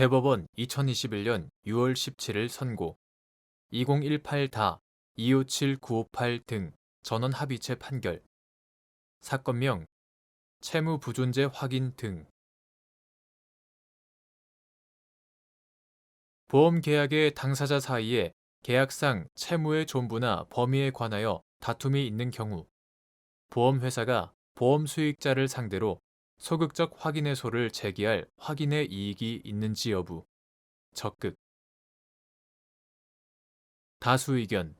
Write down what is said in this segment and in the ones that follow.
대법원 2021년 6월 17일 선고. 2018-257958 등 전원 합의체 판결. 사건명 채무 부존재 확인 등. 보험 계약의 당사자 사이에 계약상 채무의 존부나 범위에 관하여 다툼이 있는 경우. 보험회사가 보험 수익자를 상대로 소극적 확인의소를 제기할 확인의 이익이 있는지 여부. 적극. 다수 의견.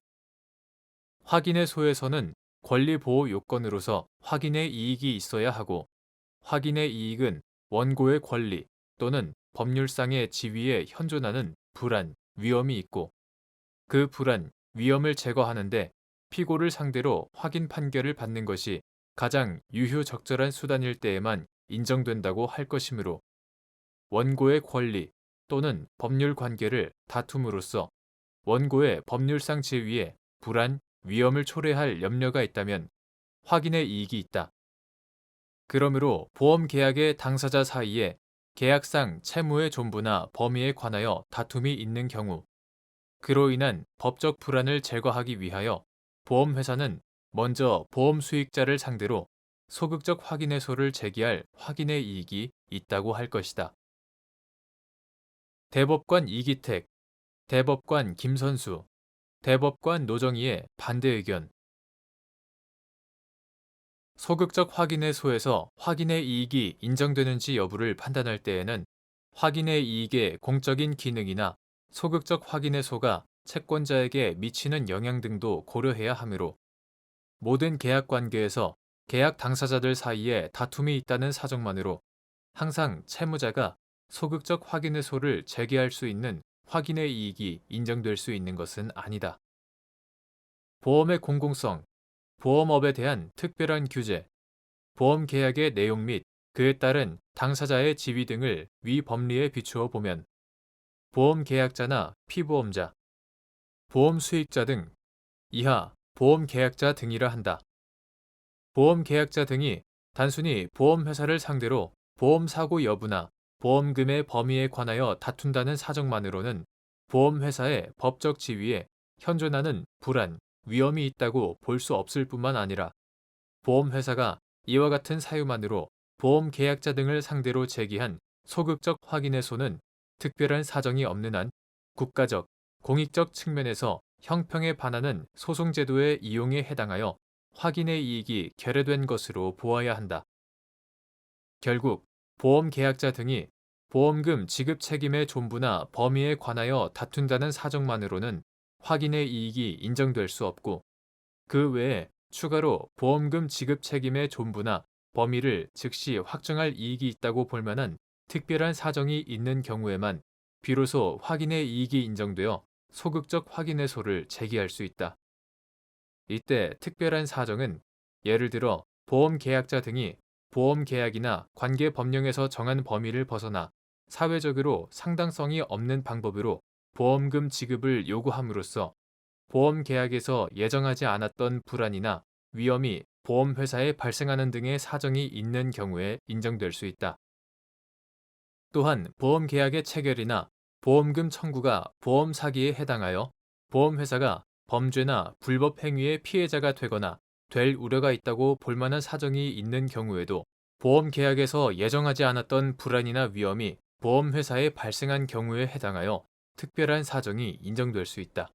확인의 소에서는 권리 보호 요건으로서 확인의 이익이 있어야 하고 확인의 이익은 원고의 권리 또는 법률상의 지위에 현존하는 불안, 위험이 있고 그 불안, 위험을 제거하는데 피고를 상대로 확인 판결을 받는 것이 가장 유효적절한 수단일 때에만 인정된다고 할 것이므로 원고의 권리 또는 법률 관계를 다툼으로써 원고의 법률상 지위에 불안, 위험을 초래할 염려가 있다면 확인의 이익이 있다. 그러므로 보험 계약의 당사자 사이에 계약상 채무의 존부나 범위에 관하여 다툼이 있는 경우 그로 인한 법적 불안을 제거하기 위하여 보험회사는 먼저 보험 수익자를 상대로 소극적 확인의소를 제기할 확인의 이익이 있다고 할 것이다. 대법관 이기택, 대법관 김선수, 대법관 노정희의 반대 의견 소극적 확인의 소에서 확인의 이익이 인정되는지 여부를 판단할 때에는 확인의 이익의 공적인 기능이나 소극적 확인의 소가 채권자에게 미치는 영향 등도 고려해야 하므로 모든 계약 관계에서 계약 당사자들 사이에 다툼이 있다는 사정만으로 항상 채무자가 소극적 확인의 소를 제기할 수 있는 확인의 이익이 인정될 수 있는 것은 아니다. 보험의 공공성, 보험업에 대한 특별한 규제, 보험 계약의 내용 및 그에 따른 당사자의 지위 등을 위 법리에 비추어 보면 보험 계약자나 피보험자, 보험 수익자 등 이하 보험 계약자 등이라 한다. 보험 계약자 등이 단순히 보험회사를 상대로 보험 사고 여부나 보험금의 범위에 관하여 다툰다는 사정만으로는 보험회사의 법적 지위에 현존하는 불안, 위험이 있다고 볼 수 없을 뿐만 아니라 보험회사가 이와 같은 사유만으로 보험 계약자 등을 상대로 제기한 소극적 확인의 소는 특별한 사정이 없는 한 국가적, 공익적 측면에서 형평에 반하는 소송제도의 이용에 해당하여 확인의 이익이 결여된 것으로 보아야 한다. 결국 보험 계약자 등이 보험금 지급 책임의 존부나 범위에 관하여 다툰다는 사정만으로는 확인의 이익이 인정될 수 없고 그 외에 추가로 보험금 지급 책임의 존부나 범위를 즉시 확정할 이익이 있다고 볼 만한 특별한 사정이 있는 경우에만 비로소 확인의 이익이 인정되어 소극적 확인의 소를 제기할 수 있다. 이때 특별한 사정은 예를 들어 보험 계약자 등이 보험 계약이나 관계 법령에서 정한 범위를 벗어나 사회적으로 상당성이 없는 방법으로 보험금 지급을 요구함으로써 보험 계약에서 예정하지 않았던 불안이나 위험이 보험회사에 발생하는 등의 사정이 있는 경우에 인정될 수 있다. 또한 보험 계약의 체결이나 보험금 청구가 보험 사기에 해당하여 보험회사가 범죄나 불법 행위의 피해자가 되거나 될 우려가 있다고 볼 만한 사정이 있는 경우에도 보험 계약에서 예정하지 않았던 불안이나 위험이 보험회사에 발생한 경우에 해당하여 특별한 사정이 인정될 수 있다.